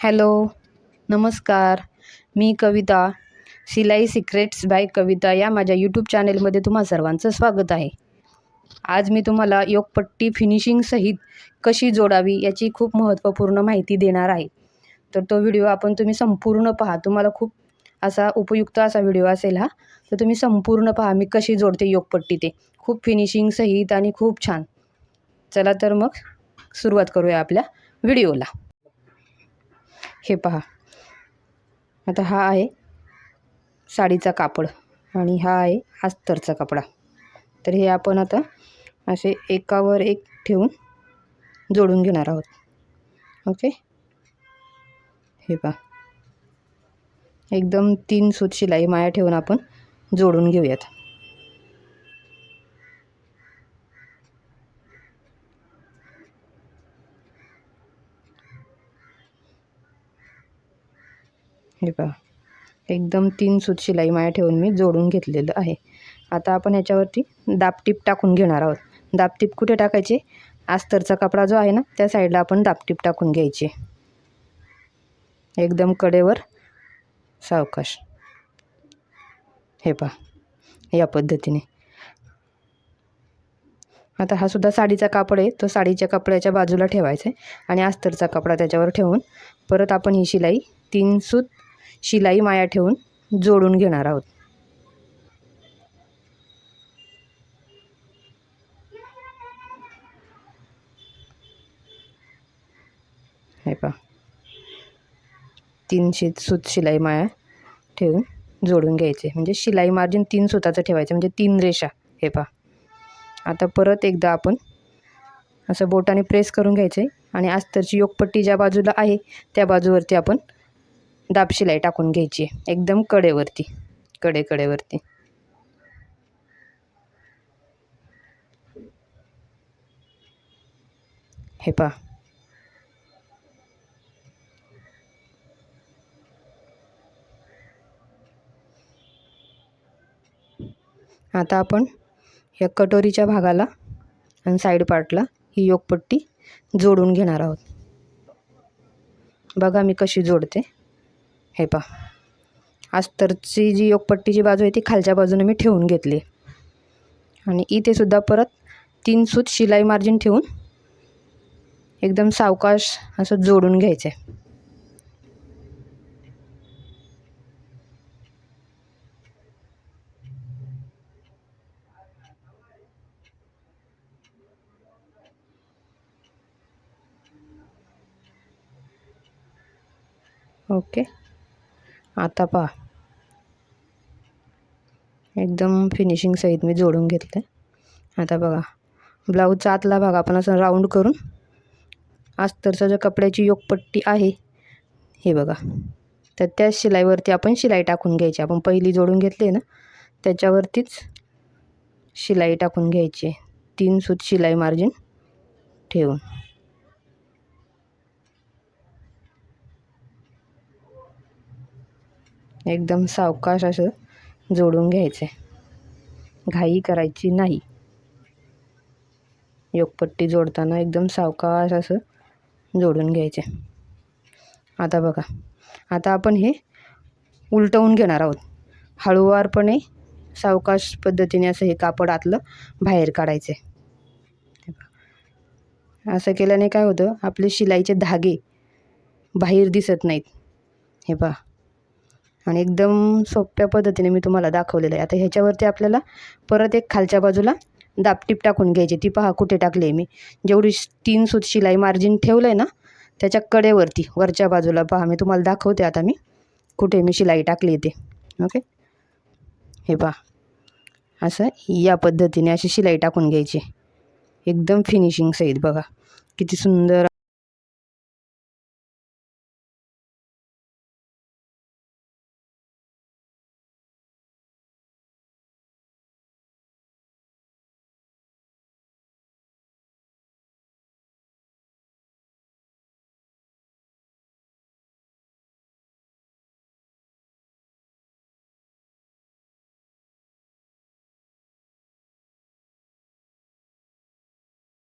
Hello नमस्कार. मी कविता शिलाई secrets bye कविता या माझ्या यूट्यूब चॅनेलमध्ये तुम्हा सर्वांचं स्वागत आहे. आज मी तुम्हाला योगपट्टी फिनिशिंगसहित कशी जोडावी याची खूप महत्त्वपूर्ण माहिती देणार आहे. तर तो व्हिडिओ आपण तुम्ही संपूर्ण पहा. तुम्हाला खूप असा उपयुक्त असा व्हिडिओ असेल हा. तर तुम्ही संपूर्ण पहा मी कशी जोडते योगपट्टी ते. खूप फिनिशिंगसहित आणि खूप छान. चला तर मग सुरुवात करूया आपल्या व्हिडिओला. हे पहा. आता हा आहे साडीचा कापड आणि हा आहे अस्तरचा कपडा. तर हे आपण आता असे एकावर एक ठेवून जोडून घेणार आहोत. ओके? हे पहा. एकदम तीन सूत शिलाई माया ठेवून आपण जोडून घेऊयात. हे पहा. एकदम तीन सूत शिलाई माया ठेवून मी जोडून घेतलेलं आहे. आता आपण याच्यावरती दापटीप टाकून घेणार आहोत. दापटीप कुठे टाकायचे? अस्तरचा कपडा जो आहे ना त्या साईडला आपण दापटीप टाकून घ्यायची. एकदम कडेवर सावकाश. हे पहा या पद्धतीने. आता हा सुद्धा साडीचा कापड आहे. तो साडीच्या कपड्याच्या बाजूला ठेवायचा आहे आणि अस्तरचा कपडा त्याच्यावर ठेवून परत आपण ही शिलाई तीन सूत शिलाई माया ठेवून जोडून घेणार आहोत. हे पहा. तीन सूत शिलाई माया ठेवून जोडून घ्यायचे. म्हणजे शिलाई मार्जिन तीन सुताचं ठेवायचं. म्हणजे तीन रेषा. हे पहा. आता परत एकदा आपण असं बोटाने प्रेस करून घ्यायचे. आणि अस्तरची योगपट्टी ज्या बाजूला आहे त्या बाजूवरती आपण दाब शिलाई टाकून घ्यायची. एकदम कडेवरती. कडे कडेवरती. हे पहा. आता आपण या कटोरीच्या भागाला आणि साईड पार्टला ही योगपट्टी जोडून घेणार आहोत. बघा मी कशी जोडते. हे पहा. अस्तरची जी योगपट्टीची बाजू आहे ती खालच्या बाजूने मी ठेवून घेतली. आणि इथे सुद्धा परत तीन सूत शिलाई मार्जिन ठेवून एकदम सावकाश असं जोडून घ्यायचं. आहे ओके. आता पहा. एकदम फिनिशिंगसहित मी जोडून घेतलं आहे आता बघा. ब्लाऊजचा आतला भाग आपण असं राऊंड करून अस्तरचा जो कपड्याची योगपट्टी आहे हे बघा. तर त्या शिलाईवरती आपण शिलाई टाकून घ्यायची. आपण पहिली जोडून घेतली ना त्याच्यावरतीच शिलाई टाकून घ्यायची तीन सूत शिलाई मार्जिन ठेवून. एकदम सावकाश असं जोडून घ्यायचं आहे घाई करायची नाही. योगपट्टी जोडताना एकदम सावकाश असं जोडून घ्यायचे आता बघा आता आपण हे उलटवून घेणार आहोत. हळूवारपणे सावकाश पद्धतीने असं हे कापड आतलं बाहेर काढायचं आहे असं केल्याने काय होतं? आपले शिलाईचे धागे बाहेर दिसत नाहीत. हे पहा. आणि एकदम सोप्या पद्धतीने मी तुम्हाला दाखवलेलं आहे. आता ह्याच्यावरती आपल्याला परत एक खालच्या बाजूला दापटीप टाकून घ्यायची. ती पहा कुठे टाकली आहे मी. जेवढी तीन सूत शिलाई मार्जिन ठेवलं आहे ना त्याच्या कडेवरती वरच्या बाजूला पहा. मी तुम्हाला दाखवते आता मी कुठे मी शिलाई टाकली ते. ओके? हे पहा. असं या पद्धतीने अशी शिलाई टाकून घ्यायची. एकदम फिनिशिंग सहित बघा. किती सुंदर